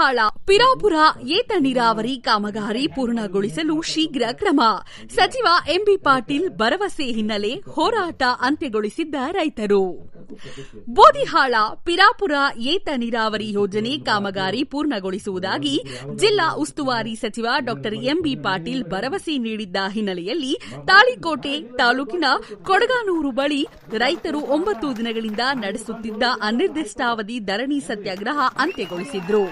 ಬೋದಿಹಾಳ ಪಿರಾಪುರ, ಏತ ನೀರಾವರಿ ಕಾಮಗಾರಿ ಪೂರ್ಣಗೊಳಿಸಲು ಶೀಘ್ರ ಕ್ರಮ. ಸಚಿವ ಎಂಬಿ ಪಾಟೀಲ್ ಭರವಸೆ ಹಿನ್ನೆಲೆ ಹೋರಾಟ ಅಂತ್ಯಗೊಳಿಸಿದ್ದ ರೈತರು. ಬೋದಿಹಾಳ, ಪಿರಾಪುರ, ಏತ ನೀರಾವರಿ ಯೋಜನೆ ಕಾಮಗಾರಿ ಪೂರ್ಣಗೊಳಿಸುವುದಾಗಿ ಜಿಲ್ಲಾ ಉಸ್ತುವಾರಿ ಸಚಿವ ಡಾ ಎಂಬಿ ಪಾಟೀಲ್ ಭರವಸೆ ನೀಡಿದ್ದ ಹಿನ್ನೆಲೆಯಲ್ಲಿ ತಾಳಿಕೋಟೆ ತಾಲೂಕಿನ ಕೊಡಗಾನೂರು ಬಳಿ ರೈತರು ಒಂಬತ್ತು ದಿನಗಳಿಂದ ನಡೆಸುತ್ತಿದ್ದ ಅನಿರ್ದಿಷ್ಟಾವಧಿ ಧರಣಿ ಸತ್ಯಾಗ್ರಹ ಅಂತ್ಯಗೊಳಿಸಿದ್ರು.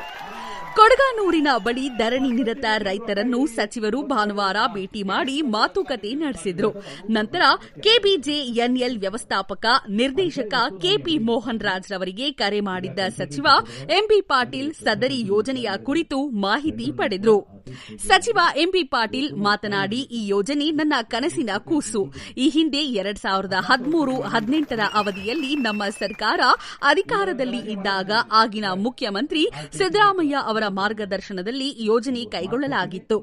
ಕೊಡಗಾನೂರಿನ ಬಳಿ ಧರಣಿ ನಿರತ ರೈತರನ್ನು ಸಚಿವರು ಭಾನುವಾರ ಭೇಟಿ ಮಾಡಿ ಮಾತುಕತೆ ನಡೆಸಿದ್ರು. ನಂತರ ಕೆಬಿಜೆಎನ್ಎಲ್ ವ್ಯವಸ್ಥಾಪಕ ನಿರ್ದೇಶಕ ಕೆಪಿ ಮೋಹನ್ ರಾಜ್ ರವರಿಗೆ ಕರೆ ಮಾಡಿದ್ದ ಸಚಿವ ಎಂಬಿ ಪಾಟೀಲ್ ಸದರಿ ಯೋಜನೆಯ ಕುರಿತು ಮಾಹಿತಿ ಪಡೆದ್ರು. ಸಚಿವ ಎಂಬಿ ಪಾಟೀಲ್ ಮಾತನಾಡಿ, ಈ ಯೋಜನೆ ನನ್ನ ಕನಸಿನ ಕೂಸು. ಈ ಹಿಂದೆ ಎರಡ್ ಸಾವಿರದ ಹದಿಮೂರು ಹದಿನೆಂಟರ ಅವಧಿಯಲ್ಲಿ ನಮ್ಮ ಸರ್ಕಾರ ಅಧಿಕಾರದಲ್ಲಿ ಇದ್ದಾಗ ಆಗಿನ ಮುಖ್ಯಮಂತ್ರಿ ಸಿದ್ದರಾಮಯ್ಯ ಅವರ ಮಾರ್ಗದರ್ಶನದಲ್ಲಿ ಯೋಜನೆ ಕೈಗೊಳ್ಳಲಾಗಿತ್ತು.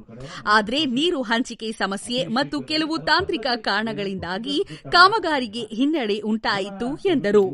ಆದರೆ ನೀರು ಹಂಚಿಕೆ ಸಮಸ್ಯೆ ಮತ್ತು ಕೆಲವು ತಾಂತ್ರಿಕ ಕಾರಣಗಳಿಂದಾಗಿ ಕಾಮಗಾರಿಗೆ ಹಿನ್ನಡೆ ಉಂಟಾಯಿತು ಎಂದರು.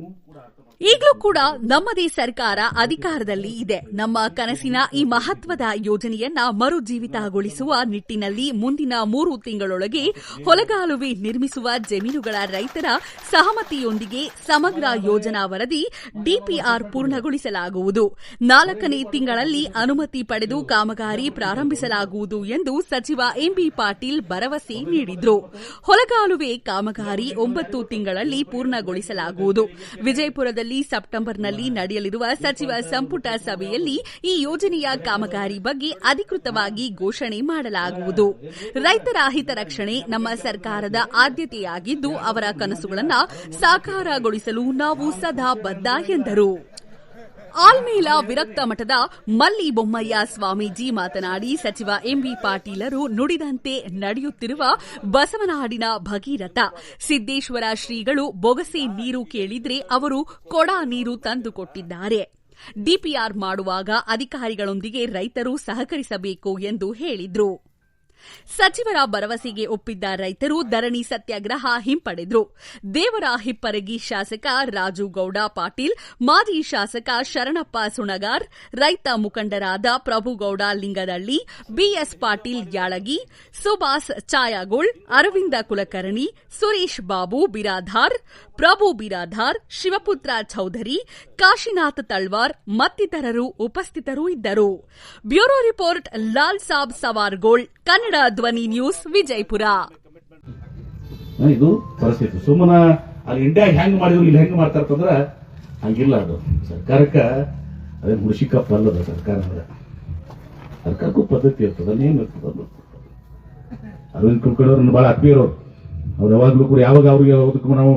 ಈಗಲೂ ಕೂಡ ನಮ್ಮದೇ ಸರ್ಕಾರ ಅಧಿಕಾರದಲ್ಲಿ ಇದೆ. ನಮ್ಮ ಕನಸಿನ ಈ ಮಹತ್ವದ ಯೋಜನೆಯನ್ನ ಮರುಜೀವಿತಗೊಳಿಸುವ ನಿಟ್ಟಿನಲ್ಲಿ ಮುಂದಿನ ಮೂರು ತಿಂಗಳೊಳಗೆ ಹೊಲಗಾಲುವೆ ನಿರ್ಮಿಸುವ ಜಮೀನುಗಳ ರೈತರ ಸಹಮತಿಯೊಂದಿಗೆ ಸಮಗ್ರ ಯೋಜನಾ ವರದಿ ಡಿಪಿಆರ್ ಪೂರ್ಣಗೊಳಿಸಲಾಗುವುದು. ನಾಲ್ಕನೇ ತಿಂಗಳಲ್ಲಿ ಅನುಮತಿ ಪಡೆದು ಕಾಮಗಾರಿ ಪ್ರಾರಂಭಿಸಲಾಗುವುದು ಎಂದು ಸಚಿವ ಎಂಬಿ ಪಾಟೀಲ್ ಭರವಸೆ ನೀಡಿದರು. ಹೊಲಗಾಲುವೆ ಕಾಮಗಾರಿ ಒಂಬತ್ತು ತಿಂಗಳಲ್ಲಿ ಪೂರ್ಣಗೊಳಿಸಲಾಗುವುದು. ವಿಜಯಪುರದಲ್ಲಿ ಸೆಪ್ಟೆಂಬರ್ನಲ್ಲಿ ನಡೆಯಲಿರುವ ಸಚಿವ ಸಂಪುಟ ಸಭೆಯಲ್ಲಿ ಈ ಯೋಜನೆಯ ಕಾಮಗಾರಿ ಬಗ್ಗೆ ಅಧಿಕೃತವಾಗಿ ಘೋಷಣೆ ಮಾಡಲಾಗುವುದು. ರೈತರ ಹಿತರಕ್ಷಣೆ ನಮ್ಮ ಸರ್ಕಾರದ ಆದ್ಯತೆಯಾಗಿದ್ದು, ಅವರ ಕನಸುಗಳನ್ನು ಸಾಕಾರಗೊಳಿಸಲು ನಾವು ಸದಾ ಬದ್ಧ ಎಂದರು. ಆಲ್ಮೇಲ ವಿರಕ್ತ ಮಠದ ಮಲ್ಲಿ ಬೊಮ್ಮಯ್ಯ ಸ್ವಾಮೀಜಿ ಮಾತನಾಡಿ ಸಚಿವ ಎಂಬಿ ಪಾಟೀಲರು ನುಡಿದಂತೆ ನಡೆಯುತ್ತಿರುವ ಬಸವನಾಡಿನ ಭಗೀರಥ. ಸಿದ್ದೇಶ್ವರ ಶ್ರೀಗಳು ಬೊಗಸೆ ನೀರು ಕೇಳಿದ್ರೆ ಅವರು ಕೊಡ ನೀರು ತಂದುಕೊಟ್ಟಿದ್ದಾರೆ. ಡಿಪಿಆರ್ ಮಾಡುವಾಗ ಅಧಿಕಾರಿಗಳೊಂದಿಗೆ ರೈತರು ಸಹಕರಿಸಬೇಕು ಎಂದು ಹೇಳಿದ್ರು. ಸಚಿವರ ಭರವಸೆಗೆ ಒಪ್ಪಿದ್ದ ರೈತರು ಧರಣಿ ಸತ್ಯಾಗ್ರಹ ಹಿಂಪಡೆದ್ರು. ದೇವರ ಹಿಪ್ಪರಗಿ ಶಾಸಕ ರಾಜುಗೌಡ ಪಾಟೀಲ್, ಮಾಜಿ ಶಾಸಕ ಶರಣಪ್ಪ ಸುಣಗಾರ್, ರೈತ ಮುಖಂಡರಾದ ಪ್ರಭುಗೌಡ ಲಿಂಗದಳ್ಳಿ, ಬಿಎಸ್ ಪಾಟೀಲ್ ಯಾಳಗಿ, ಸುಭಾಸ್ ಛಾಯಾಗೋಳ್, ಅರವಿಂದ ಕುಲಕರ್ಣಿ, ಸುರೇಶ್ ಬಾಬು ಬಿರಾಧಾರ್ ಪ್ರಭು ಬಿರಾಧಾರ್ ಶಿವಪುತ್ರ ಚೌಧರಿ, ಕಾಶಿನಾಥ್ ತಳ್ವಾರ್ ಮತ್ತಿತರರು ಉಪಸ್ಥಿತರು ಇದ್ದರು. Bureau report Lal Sab Savargol, Kannada Dhwani news Vijayapura. ಇದು ಪರಿಸ್ಥಿತಿ. ಸುಮ್ಮನ ಅಲ್ಲಿ ಇಂಡಿಯಾ ಹೆಂಗ್ ಮಾಡಿದ್ರು ಇಲ್ಲಿ ಹೆಂಗ್ ಮಾಡ್ತಾರ ಅಂತಂದ್ರೆ ಹಂಗಿಲ್ಲ ಅದು. ಸರ್ಕಾರಕ್ಕ ಅದೇ ಮುಡಿಸಿಕಪ್ಪ ಅಲ್ಲದ ಸರ್ಕಾರ ಅಂದ್ರೆ? ಸರ್ಕಾರಕ್ಕೂ ಪದ್ಧತಿ ಇರ್ತದ ನೇಮ್ ಇರ್ತದ ಅದು. ಅರವಿಂದ್ ಕುಲಕರ್ಣಿ ಅವ್ರನ್ನ ಬಹಳ ಆತ್ಮೀಯರವ್ರು ಅವ್ರು ಯಾವಾಗಲೂ ಕೂಡ ಯಾವಾಗ ಅವ್ರಿಗೆ ಅದಕ್ಕೂ ನಾವು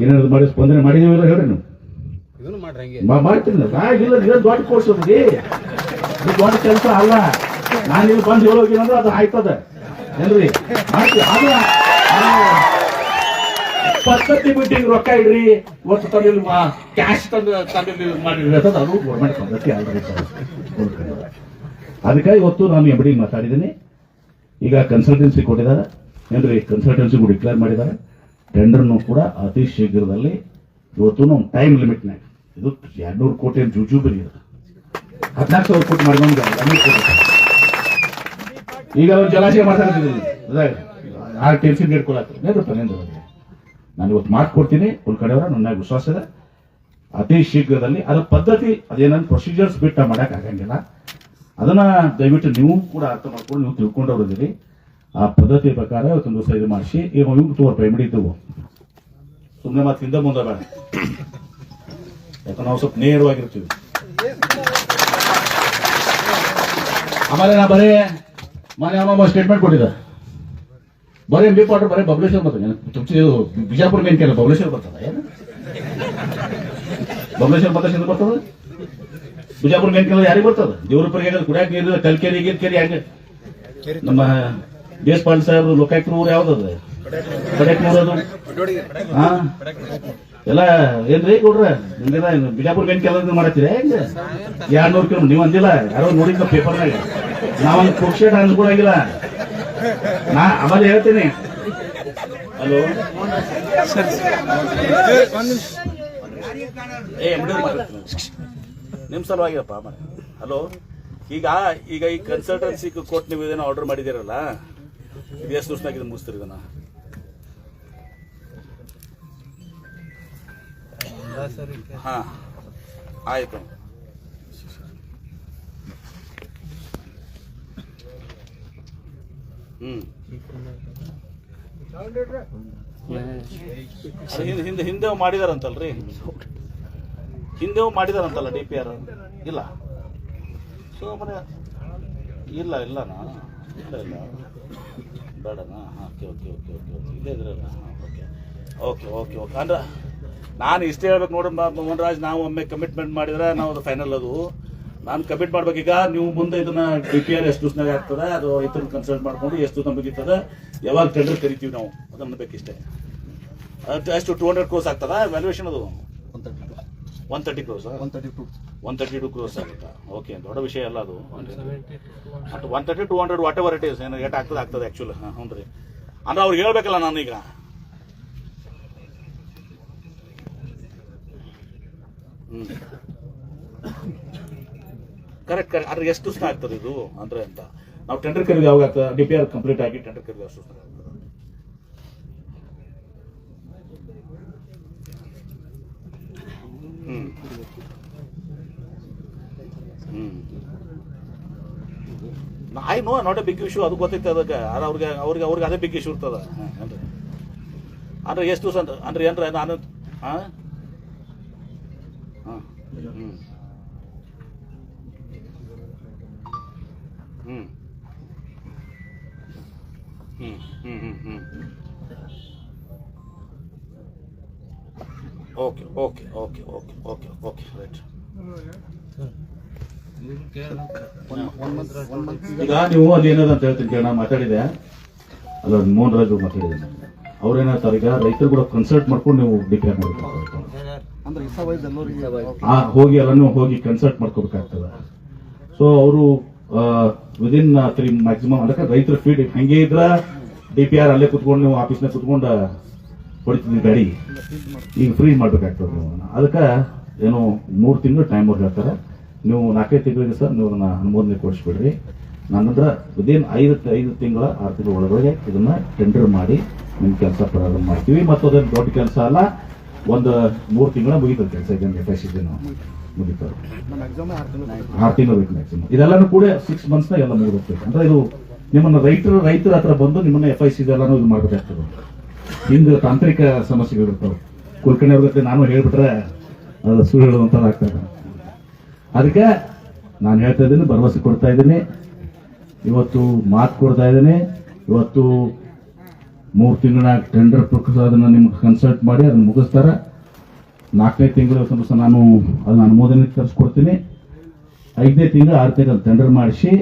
ಏನೇನು ಮಾಡಿ ಸ್ಪಂದನೆ ಮಾಡಿದೀವಿಲ್ಲ ಹೇಳ್ರಿ ನೀವು. ಮಾಡ್ತೀನಿ. ದೊಡ್ಡ ಕೋರ್ಸ್ ದೊಡ್ಡ ಕೆಲಸ ಅಲ್ಲ. ನಾನು ಇಲ್ಲಿ ಬಂದು ಹೇಳೋಗಿ ಅದು ಆಯ್ತದ. ಏನ್ರಿ ಅದು ಪದ್ಧತಿ ಮೀಟಿಂಗ್ ರೊಕ್ಕ ಇಡ್ರಿ. ಒಟ್ಟು ತಂದಿಲ್ಲಿ ಕ್ಯಾಶ್ ತಂದು ತಂದಿಲ್ಲಿ ಮಾಡಿದ್ರಿ ಅಂತ ಅದು ಗೌರ್ಮೆಂಟ್ ಪದ್ಧತಿ ಅಲ್ರಿ. ಅದಕ್ಕೆ ಇವತ್ತು ನಾನು ಎಂ ಡಿ ಮಾತಾಡಿದ್ದೀನಿ. ಈಗ ಕನ್ಸಲ್ಟೆನ್ಸಿ ಕೊಟ್ಟಿದ್ದಾರೆ. ಏನ್ರಿ ಕನ್ಸಲ್ಟೆನ್ಸಿಗೂ ಡಿಕ್ಲೇರ್ ಮಾಡಿದ್ದಾರೆ. ಟೆಂಡರ್ನು ಕೂಡ ಅತಿ ಶೀಘ್ರದಲ್ಲಿ ಇವತ್ತು ನಮ್ಮ ಟೈಮ್ ಲಿಮಿಟ್ನಾಗ ಇದು ಎರಡ್ನೂರು ಕೋಟಿ ಜೂಜು ಬರೀ ಹದಿನಾಲ್ಕು ಸಾವಿರ ಕೋಟಿ ಮಾಡ್ಕೊಂಡು ಈಗ ಅವ್ರು ಜಲಾಶಯ ಮಾಡ್ತಾರೆ ಆರ್ ಟಿ ಎಲ್ ಸಿ ನೀಡ್ಕೊಳಕ್ಕೆ ನೇದ್ರಪ್ಪ ನಾನು ಇವತ್ತು ಮಾಡ್ಕೊಡ್ತೀನಿ ಕಡೆ ಕಡೆಯವರ ನನ್ನ ವಿಶ್ವಾಸ ಇದೆ. ಅತಿ ಶೀಘ್ರದಲ್ಲಿ ಅದ್ರ ಪದ್ಧತಿ, ಅದೇನಂದ್ರೆ ಪ್ರೊಸೀಜರ್ಸ್ ಬಿಟ್ಟ ಮಾಡಕ್ ಆಗಂಗಿಲ್ಲ. ಅದನ್ನ ದಯವಿಟ್ಟು ನೀವು ಕೂಡ ಅರ್ಥ ಮಾಡ್ಕೊಂಡು ನೀವು ತಿಳ್ಕೊಂಡವ್ರಿದ್ದೀರಿ. ಆ ಪದ್ಧತಿ ಪ್ರಕಾರ ಇವತ್ತೊಂದು ದಿವಸ ಇದು ಮಾಡಿಸಿ. ಈಗ ಇವ್ರು ತೋರ್ ಪೈಮಿಡಿ ಇದ್ದವು ಸುಮ್ಮನೆ ಮತ್ತೆ ಹಿಂದೆ ಮುಂದೆ ಬೇಡ ಯಾಕಂದ್ರೆ ನಾವು ಸ್ವಲ್ಪ ನೇರವಾಗಿರ್ತೀವಿ. ಆಮೇಲೆ ನಾ ಬರೇ ಮನೆ ಅಮ್ಮ ಸ್ಟೇಟ್ಮೆಂಟ್ ಕೊಟ್ಟಿದ್ದ ಬರೀ ಬಿ ಪಾಟ್ರ್ ಬರೀ ಬಬಲೇಶ್ವರ್ ಬರ್ತದೆ. ತುಮಚಿ ಬಿಜಾಪುರ ಮೇನ್ ಕೇಳ ಬಬಲೇಶ್ವರ್ ಬರ್ತದ? ಏನು? ಬಬಲೇಶ್ವರ್ ಬರ್ತದೆ ಬರ್ತದ? ಬಿಜಾಪುರ ಮೇನ್ ಕೇಳ ಯಾರಿಗೆ ಬರ್ತದ? ದೇವ್ರಪ್ಪರಿಗೆ ಕುಡಿಯಾಕ ನೀರು ಕಲ್ಕೇರಿ ಗೀರ್ಕೇರಿ ಹಂಗೆ ನಮ್ಮ ದೇಶಪಾಲ್ ಸಾಹೇಬ್ ಲೋಕಾಯುಕ್ತರು ಊರು ಯಾವ್ದದ? ಅದು. ಹಾ? ಎಲ್ಲ ಏನ್ರಿ ಕೊಡ್ರ ಹಿಂಗೆಲ್ಲ ಬಿಜಾಪುರ ಮೇನ್ ಕೇಳ ಮಾಡತ್ತೀರ? ಹೆಂಗ? ಎರಡ್ನೂರು ಕಿಲೋ ನೀವು ಅಂದಿಲ್ಲ, ಯಾರೋ ನೋಡಿದ್ದ ಪೇಪರ್ನಾಗ ನಾವೊಂದು ಪುಕ್ಷೇಟ್ ಆಗಿಲ್ಲ ನಾ ಆಮೇಲೆ ಹೇಳ್ತೀನಿ. ಹಲೋ? ಏ ನಿಮ್ ಸಲುವಾಗಿರಪ್ಪ ಹಲೋ? ಈಗ ಈಗ ಈ ಕನ್ಸಲ್ಟೆನ್ಸಿ ಕೊಟ್ಟು ನೀವು ಇದೇನೋ ಆರ್ಡರ್ ಮಾಡಿದಿರಲ್ಲ ಎಷ್ಟು ದಿವಸನಾಗ ಇದನ್ನ ಮುಗಿಸ್ತೀರಿ ಇದನ್ನ? ಹಾ, ಆಯ್ತು ಹ್ಮ್ ಅದು ಹಿಂದೆ ಹಿಂದೆ ಮಾಡಿದಾರಂತಲ್ರಿ? ಹಿಂದೆ ಮಾಡಿದಾರಂತಲ್ಲ ಡಿ ಪಿ ಆರ್? ಇಲ್ಲ. ಸೊ ಮನೆ ಇಲ್ಲ, ಇಲ್ಲನಾ? ಇಲ್ಲ ಇಲ್ಲ. ಬೇಡನಾ? ಹಾಂ, okay okay okay okay okay. ಇಲ್ಲೇ ಇದ್ರಲ್ಲ. ಓಕೆ. Okay okay okay. ಅಂದ್ರೆ, ನಾನು ಇಷ್ಟೇ ಹೇಳ್ಬೇಕು ನೋಡಿ ಮೋಹನ್ ರಾಜ್ ನಾವು ಒಮ್ಮೆ ಕಮಿಟ್ಮೆಂಟ್ ಮಾಡಿದ್ರೆ ನಾವು ಅದು ಫೈನಲ್ ಅದು. ನಾನು ಕಮಿಟ್ ಮಾಡ್ಬೇಕೀಗ ನೀವು ಮುಂದೆ ಇದನ್ನ ಡಿ ಪಿ ಆರ್ ಎಷ್ಟು ದಿವಸನಾಗ ಆಗ್ತದೆ ಅದು ರೈತರನ್ನ ಕನ್ಸಲ್ಟ್ ಮಾಡ್ಕೊಂಡು ಎಷ್ಟು ದಿವಸ ಮುಗಿತದೆ ಯಾವಾಗ ಟೆಂಡರ್ ಕರಿತೀವಿ ನಾವು ಅದನ್ನು ಬೇಕಿಷ್ಟೇ. ಅದು ಎಷ್ಟು ಟೂ ಹಂಡ್ರೆಡ್ ಕ್ರೋಸ್ ಆಗ್ತದ ವ್ಯಾಲ್ಯೂಯೇಷನ್ ಅದು? One thirty crores one thirty two one thirty two crores ಆಗುತ್ತೆ? ಓಕೆ ದೊಡ್ಡ ವಿಷಯ ಅಲ್ಲ ಅದು. One thirty two hundred whatever it is ಏನು ಏಟ್ ಆಗ್ತದೆ ಆಗ್ತದೆ ಆ್ಯಕ್ಚುಲಿ ಹಾಂ ಹ್ಞೂ ರೀ. ಅಂದ್ರೆ ಅವ್ರಿಗೆ ಹೇಳ್ಬೇಕಲ್ಲ ನಾನೀಗ. ಹ್ಞೂ ಕರೆಕ್ಟ್ ಕರೆಕ್ಟ್ ಅಂದ್ರೆ ಎಷ್ಟು ದಿವಸ ಆಗ್ತದೆ ಇದು? ಅಂದ್ರೆ ಅಂತ. ನಾವು ಟೆಂಡರ್ ಕರೆದು ಯಾವಾಗ ಆಗ್ತದೆ? ಡಿ ಪಿ ಆರ್ ಕಂಪ್ಲೀಟ್ ಆಗಿ ಟೆಂಡರ್ ಕರೆದು ಎಷ್ಟು ದಿವಸ ಆಗ್ತದೆ? ಹ್ಮ್. I know not a big issue ಅದು ಗೊತ್ತೈತೆ ಅದಕ್ಕೆ. ಆದ್ರೆ ಅವ್ರಿಗೆ ಅವ್ರಿಗೆ ಅವ್ರಿಗೆ ಅದೇ ಬಿಗ್ ಇಶ್ಯೂ ಇರ್ತದ. ಅಂದ್ರೆ. ಅಂದ್ರೆ ಎಷ್ಟು ದಿವಸ ಅಂದ್ರೆ ಅಂದ್ರೆ ಏನ್ರ ನಾನು ಹಾಂ ಹ್ಞೂ ಹ್ಞೂ ಹ್ಞೂ ಹ್ಞೂ ಹ್ಞೂ ಹ್ಞೂ okay okay okay okay okay okay right ಈಗ ನೀವು ಅಲ್ಲಿ ಏನದ ಅಂತ ಹೇಳ್ತೀನಿ ಕೇಳಿ ನಾನು ಮಾತಾಡಿದೆ. ಅಲ್ಲ ಮೋಹನ್ ರಾಜ್ ಅವ್ರು ಮಾತಾಡಿದೆ ಅವ್ರೇನಾಗ್ತಾರೆ ಈಗ ರೈತರು ಕೂಡ ಕನ್ಸಲ್ಟ್ ಮಾಡ್ಕೊಂಡು ನೀವು ಡಿಕ್ಲೇರ್ ಮಾಡಬೇಕು ಆ ಹೋಗಿ ಎಲ್ಲಾನು ಹೋಗಿ ಕನ್ಸಲ್ಟ್ ಮಾಡ್ಕೋಬೇಕಾಗ್ತದೆ. ಸೊ ಅವರು ವಿದಿನ್ ತ್ರೀ ಮ್ಯಾಕ್ಸಿಮಮ್ ಅಂದ್ರೆ ರೈತರ ಫೀಡ್ ಹೆಂಗೆ ಇದ್ರ ಡಿ ಪಿ ಆರ್ ಅಲ್ಲೇ ಕುತ್ಕೊಂಡು ನೀವು ಆಫೀಸ್ನಾಗ ಕುತ್ಕೊಂಡು ಹೊಡಿತಿದ್ವಿ ಗಾಡಿ. ಈಗ ಫ್ರೀ ಮಾಡ್ಬೇಕಾಗ್ತದೆ ನೀವು. ಅದಕ್ಕೆ ಏನು ಮೂರು ತಿಂಗಳು ಟೈಮ್ ಅವ್ರು ಹೇಳ್ತಾರೆ. ನೀವು ನಾಲ್ಕೈದು ತಿಂಗಳಿಗೆ ಸರ್ ನೀವು ಅದನ್ನು ಅನುಮೋದನೆ ಕೊಡಿಸ್ಬಿಡ್ರಿ. ನನ್ನ ಹತ್ರ ವಿದಿನ್ ಐದು ಐದು ತಿಂಗಳ ಆರು ತಿಂಗಳ ಒಳಗಡೆ ಇದನ್ನ ಟೆಂಡರ್ ಮಾಡಿ ನಿಮ್ಮ ಕೆಲಸ ಪ್ರಾರಂಭ ಮಾಡ್ತೀವಿ. ಮತ್ತು ಅದನ್ನ ದೊಡ್ಡ ಕೆಲಸ ಅಲ್ಲ ಒಂದು ಮೂರು ತಿಂಗಳ ಮುಗಿತದೆ ಕೆಲಸ ಇದನ್ನು ಎಸ್ ನಾವು. ಮುಗಿತಾರೆ ಆರು ತಿಂಗಳು ಬೇಕು ಮ್ಯಾಕ್ಸಿಮಮ್ ಇದೆಲ್ಲನೂ ಕೂಡ ಸಿಕ್ಸ್ ಮಂತ್ಸ್ನಾಗ ಎಲ್ಲ ಮುಗಿದೋಗ್ತೈತೆ ಅಂದ್ರೆ ಇದು ನಿಮ್ಮನ್ನ ರೈತರು, ರೈತರ ಹತ್ರ ಬಂದು ನಿಮ್ಮನ್ನ ಎಫ್ ಐ ಸಿ ಎಲ್ಲಾನು ಇದು ಮಾಡ್ಬೇಕಾಗ್ತದೆ. ಹಿಂಗೆ ತಾಂತ್ರಿಕ ಸಮಸ್ಯೆಗಳು ಇರ್ತಾವೆ. ಕುಲಕರ್ಣಿ ಅವ್ರ ಜೊತೆ ನಾನು ಹೇಳ್ಬಿಟ್ರೆ ಅದು ಸುಳ್ಳು ಹೇಳುವಂತ ಆಗ್ತದೆ ಅದಕ್ಕೆ ನಾನು ಹೇಳ್ತಾ ಇದ್ದೀನಿ, ಭರವಸೆ ಕೊಡ್ತಾ ಇದ್ದೀನಿ. ಇವತ್ತು ಮಾತು ಕೊಡ್ತಾ ಇದ್ದೀನಿ. ಇವತ್ತು ಮೂರು ತಿಂಗಳ ಟೆಂಡರ್ ಪ್ರಕೃತ ಅದನ್ನು ನಿಮ್ಗೆ ಕನ್ಸಲ್ಟ್ ಮಾಡಿ ಅದನ್ನ ಮುಗಿಸ್ತಾರೆ. ನಾಲ್ಕನೇ ತಿಂಗಳು ಸಮಸ್ಯೆ ನಾನು ಅದನ್ನು ಅನುಮೋದನೆ ತರಿಸ್ಕೊಡ್ತೀನಿ. ಐದನೇ ತಿಂಗಳು ಆರು ತಿಂಗಳು ಟೆಂಡರ್ ಮಾಡಿಸಿ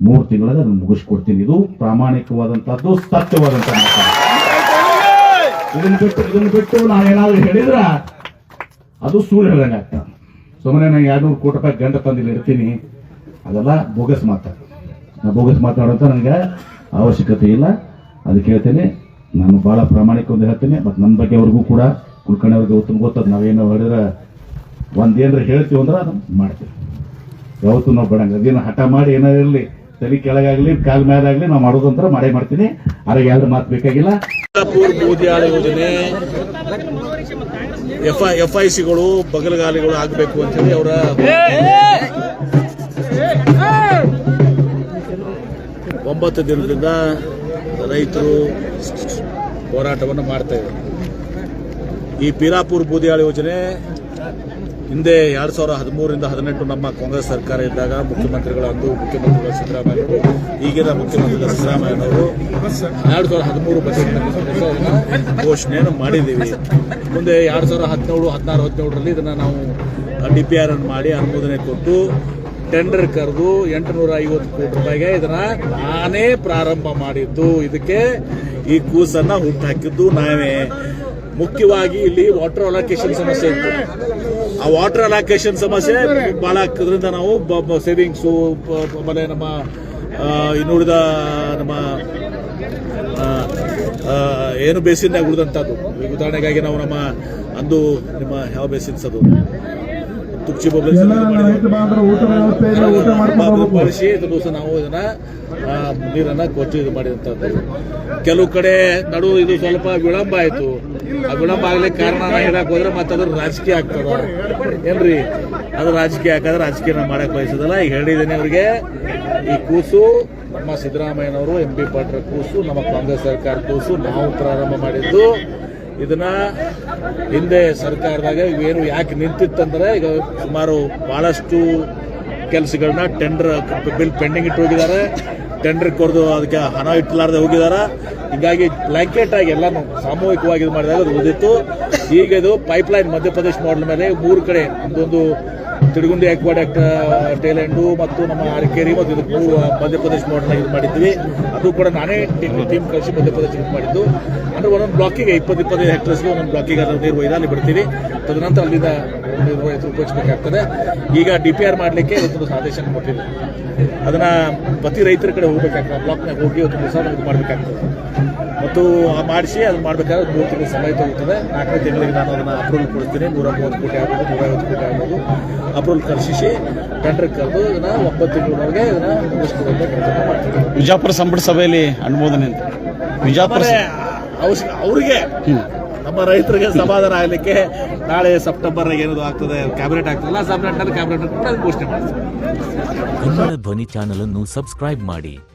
ಮೂರು ತಿಂಗಳಲ್ಲಿ ಅದನ್ನು ಮುಗಿಸ್ಕೊಡ್ತೀನಿ. ಇದು ಪ್ರಾಮಾಣಿಕವಾದಂತಹದ್ದು ಸತ್ಯವಾದಂತ ಇದನ್ನು ಬಿಟ್ಟು ಇದನ್ನು ಬಿಟ್ಟು ನಾವೇನಾದ್ರೂ ಹೇಳಿದ್ರ ಅದು ಸುಳ್ಳು ಹೇಳ್ದಂಗೆ ಆಗ್ತ. ಸುಮ್ಮನೆ ನಾನು ಎರಡ್ನೂರು ಕೋಟಿ ರೂಪಾಯಿ ಗಂಡ ತಂದಿಲ್ಲಿ ಇರ್ತೀನಿ. ಅದೆಲ್ಲ ಬೋಗಸ್ ಮಾತಾಡ ನಾ ಬೋಗಸ್ ಮಾತಾಡೋಂತ ನನಗೆ ಅವಶ್ಯಕತೆ ಇಲ್ಲ. ಅದಕ್ಕೆ ಹೇಳ್ತೇನೆ, ನಾನು ಬಹಳ ಒಂದು ಹೇಳ್ತೀನಿ ಮತ್ತು ನನ್ನ ಬಗ್ಗೆ ಅವ್ರಿಗೂ ಕೂಡ ಕುಲ್ಕರ್ಣಿ ಅವ್ರಿಗೆ ಗೊತ್ತು ಗೊತ್ತದ ನಾವೇನು ಹೇಳಿದ್ರೆ ಒಂದೇನ್ರ ಹೇಳ್ತೀವಿ ಅಂದ್ರೆ ಅದನ್ನು ಮಾಡ್ತೀವಿ. ಯಾವತ್ತೂ ನಾವು ಬಿಡಂಗ. ಅದೇನು ಹಠ ಮಾಡಿ ಏನಾರ ಇರಲಿ. ತಲೆ ಕೆಳಗಾಗ್ಲಿ, ಕಾಲ್ ಮೇಲಾಗ್ಲಿ ನಾವು ಮಾಡೋದಂತ್ರ ಮಾಡೇ ಮಾಡ್ತೀನಿ. ಅದ್ರಾಗ ಯಾವ್ದು ಮಾತು ಬೇಕಾಗಿಲ್ಲ. ಯೋಜನೆ. ಎಫ್ ಎಫ್ ಐ ಸಿಗಳು ಬಗಲಗಾಲಿಗಳು ಆಗಬೇಕು ಅಂತೇಳಿ ಅವರ ಒಂಬತ್ತು ದಿನದಿಂದ ರೈತರು ಹೋರಾಟವನ್ನು ಮಾಡ್ತಾ ಇದ್ದಾರೆ. ಈ ಪೀರಾಪುರ್ ಬೂದಿಯಾಳ ಯೋಜನೆ ಹಿಂದೆ ಎರಡ್ ಸಾವಿರ ಹದಿಮೂರಿಂದ ಹದಿನೆಂಟು ನಮ್ಮ ಕಾಂಗ್ರೆಸ್ ಸರ್ಕಾರ ಇದ್ದಾಗ ಮುಖ್ಯಮಂತ್ರಿಗಳು ಅಂದು ಮುಖ್ಯಮಂತ್ರಿಗಳು ಸಿದ್ದರಾಮಯ್ಯವರು ಈಗಿನ ಮುಖ್ಯಮಂತ್ರಿಗಳ ಸಿದ್ದರಾಮಯ್ಯನವರು. ಎರಡ್ ಸಾವಿರದ ಹದಿಮೂರು ಬಜೆಟ್ ಘೋಷಣೆಯನ್ನು ಮಾಡಿದ್ದೀವಿ. ಮುಂದೆ ಎರಡ್ ಸಾವಿರದ ಹದಿನೇಳು, ಹದಿನಾರು, ಹದಿನೇಳರಲ್ಲಿ ಇದನ್ನು ನಾವು ಡಿ ಪಿ ಆರ್ ಅನ್ನು ಮಾಡಿ ಅನುಮೋದನೆ ಕೊಟ್ಟು ಟೆಂಡರ್ ಕರೆದು ಎಂಟುನೂರ ಐವತ್ತು ಕೋಟಿ ರೂಪಾಯಿಗೆ ಇದನ್ನ ನಾನೇ ಪ್ರಾರಂಭ ಮಾಡಿದ್ದು. ಇದಕ್ಕೆ ಈ ಕೂಸನ್ನ ಹುಟ್ಟಾಕಿದ್ದು ನಾವೇ. ಮುಖ್ಯವಾಗಿ ಇಲ್ಲಿ ವಾಟರ್ ಅಲೋಕೇಶನ್ ಸಮಸ್ಯೆ ಇತ್ತು. ಆ ವಾಟರ್ ಅಲಾಕೇಶನ್ ಸಮಸ್ಯೆ ಬಹಳ ಆಗ್ತದ್ರಿಂದ ನಾವು ಸೇವಿಂಗ್ಸು ಆಮೇಲೆ ನಮ್ಮ ಇನ್ನುಳಿದ ನಮ್ಮ ಏನು ಬೇಸಿನ ಉಳಿದಂಥದ್ದು. ಈಗ ಉದಾಹರಣೆಗಾಗಿ ನಾವು ನಮ್ಮ ಅಂದು ನಿಮ್ಮ ಯಾವ ಬೇಸಿನ್ಸ್ ಅದು ಹೋಗ್ಬೇಕು ಬಳಸಿ ದಿವಸ ನಾವು ಇದನ್ನ ನೀರನ್ನ ಕೊಚ್ಚಿ ಇದು ಮಾಡಿದಂಥದ್ದು. ಕೆಲವು ಕಡೆ ನಡು ಇದು ಸ್ವಲ್ಪ ವಿಳಂಬ ಆಯ್ತು. ವಿಳಂಬ ಆಗ್ಲಿಕ್ಕೆ ಕಾರಣ ಹೇಳಕ್ ಹೋದ್ರೆ ಮತ್ತೆ ಅದ್ರ ರಾಜಕೀಯ ಆಗ್ತದ. ಏನ್ರಿ? ಅದು ರಾಜಕೀಯ ಹಾಕಾದ್ರೆ ರಾಜಕೀಯ ಮಾಡಕ್ ಬಯಸೋದಲ್ಲ. ಈಗ ಹೇಳಿದ್ದೀನಿ ಅವ್ರಿಗೆ, ಈ ಕೂಸು, ನಮ್ಮ ಸಿದ್ದರಾಮಯ್ಯನವರು ಎಂ ಪಿ ಪಾಟ್ರ ಕೂಸು, ನಮ್ಮ ಕಾಂಗ್ರೆಸ್ ಸರ್ಕಾರ ಕೂಸು, ನಾವು ಪ್ರಾರಂಭ ಮಾಡಿದ್ದು ಇದನ್ನ ಹಿಂದೆ ಸರ್ಕಾರದಾಗ ಇವೇನು ಯಾಕೆ ನಿಂತಿತ್ತಂದ್ರೆ ಈಗ ಸುಮಾರು ಬಹಳಷ್ಟು ಕೆಲಸಗಳನ್ನ ಟೆಂಡರ್ ಬಿಲ್ ಪೆಂಡಿಂಗ್ ಇಟ್ಟು ಹೋಗಿದ್ದಾರೆ. ಟೆಂಡರ್ ಕೊರೆದು ಅದಕ್ಕೆ ಹಣ ಇಟ್ಟಲಾರ್ದೆ ಹೋಗಿದಾರ. ಹೀಗಾಗಿ ಬ್ಲಾಂಕೆಟ್ ಆಗಿ ಎಲ್ಲಾನು ಸಾಮೂಹಿಕವಾಗಿ ಇದು ಮಾಡಿದಾಗ ಅದು ಉದಿತ್ತು ಈಗ ಇದು ಪೈಪ್ಲೈನ್ ಮಧ್ಯಪ್ರದೇಶ ಮಾಡಲ್ ಮೇಲೆ ಮೂರು ಕಡೆ ಒಂದೊಂದು ತಿರುಗುಂಡಿ ಅಕ್ವಾಡಕ್ಟ್ ಟೈಲೆಂಡು ಮತ್ತು ನಮ್ಮ ಅರಕೇರಿ ಮತ್ತು ಇದು ಮಧ್ಯಪ್ರದೇಶ ಮೋಡ್ನ ಇದು ಮಾಡಿದ್ವಿ. ಅದು ಕೂಡ ನಾನೇ ಟೀಮ್ ಕಳಿಸಿ ಮಧ್ಯಪ್ರದೇಶ ಇದು ಮಾಡಿದ್ದು. ಅಂದರೆ ಒಂದೊಂದು ಬ್ಲಾಕಿಗೆ ಇಪ್ಪತ್ತು ಇಪ್ಪತ್ತೈದು ಹೆಕ್ಟರ್ಸ್ಗೆ ಒಂದೊಂದು ಬ್ಲಾಕಿಗೆ ಅದರ ನೀರು ಒಯ್ದು ಅಲ್ಲಿ ಬಿಡ್ತೀವಿ. ತದನಂತರ ಅಲ್ಲಿಂದ ನೀರು ರೈತರು ಉಪಯೋಗಿಸಬೇಕಾಗ್ತದೆ. ಈಗ ಡಿ ಪಿ ಆರ್ ಮಾಡಲಿಕ್ಕೆ ಇವತ್ತೊಂದು ಆದೇಶ ಕೊಟ್ಟಿದೆ. ಅದನ್ನು ಪ್ರತಿ ರೈತರ ಕಡೆ ಹೋಗ್ಬೇಕಾಗ್ತದೆ. ಬ್ಲಾಕ್ನಾಗ ಹೋಗಿ ಒಂದು ಹೊಸ ಇದು ಮಾಡಬೇಕಾಗ್ತದೆ. ಮತ್ತು ಆ ಮಾಡಿಸಿ ಅದು ಮಾಡಬೇಕಾದ್ರೆ ಮೂರು ತಿಂಗಳು ಸಮಯ ತಗೋತದೆ. ನಾಲ್ಕನೇ ತಿಂಗಳಿಗೆ ನಾನು ಅದನ್ನು ಅಪ್ರೂವಲ್ ಕೊಡ್ತೀನಿ. ನೂರ ಮೂವತ್ತು ಕೋಟಿ ಆಗ್ಬೋದು ನೂರ ಐವತ್ತು ಕೋಟಿ ಆಗ್ಬೋದು. ಅಪ್ರೂವಲ್ ಕಳಿಸಿ ಟೆಂಡರ್ ಕರೆದು ಇದನ್ನು ಒಂಬತ್ತು ತಿಂಗಳವರೆಗೆ ಇದನ್ನು ಮುಗಿಸ್ಕೊಡುವಂಥ ಕೆಲಸ ಮಾಡ್ತೀವಿ ವಿಜಾಪುರ ಸಂಪುಟ ಸಭೆಯಲ್ಲಿ ಅನುಮೋದನೆ ಅಂತ. ವಿಜಾಪುರ ಅವಶ್ಯ ಅವರಿಗೆ ನಮ್ಮ ರೈತರಿಗೆ ಸಮಾಧಾನ ಆಗಲಿಕ್ಕೆ ನಾಳೆ ಸೆಪ್ಟೆಂಬರ್ ಏನದು ಆಗ್ತದೆ ಕ್ಯಾಬಿನೆಟ್ ಆಗ್ತದಲ್ಲ ಸೆಪ್ಟೆಂಬರ್ ಕ್ಯಾಬಿನೆಟ್ ಅಂತ ಘೋಷಣೆ ಮಾಡ್ತೀವಿ. ಕನ್ನಡ ಧ್ವನಿ ಚಾನಲ್ ಅನ್ನು ಸಬ್ಸ್ಕ್ರೈಬ್ ಮಾಡಿ.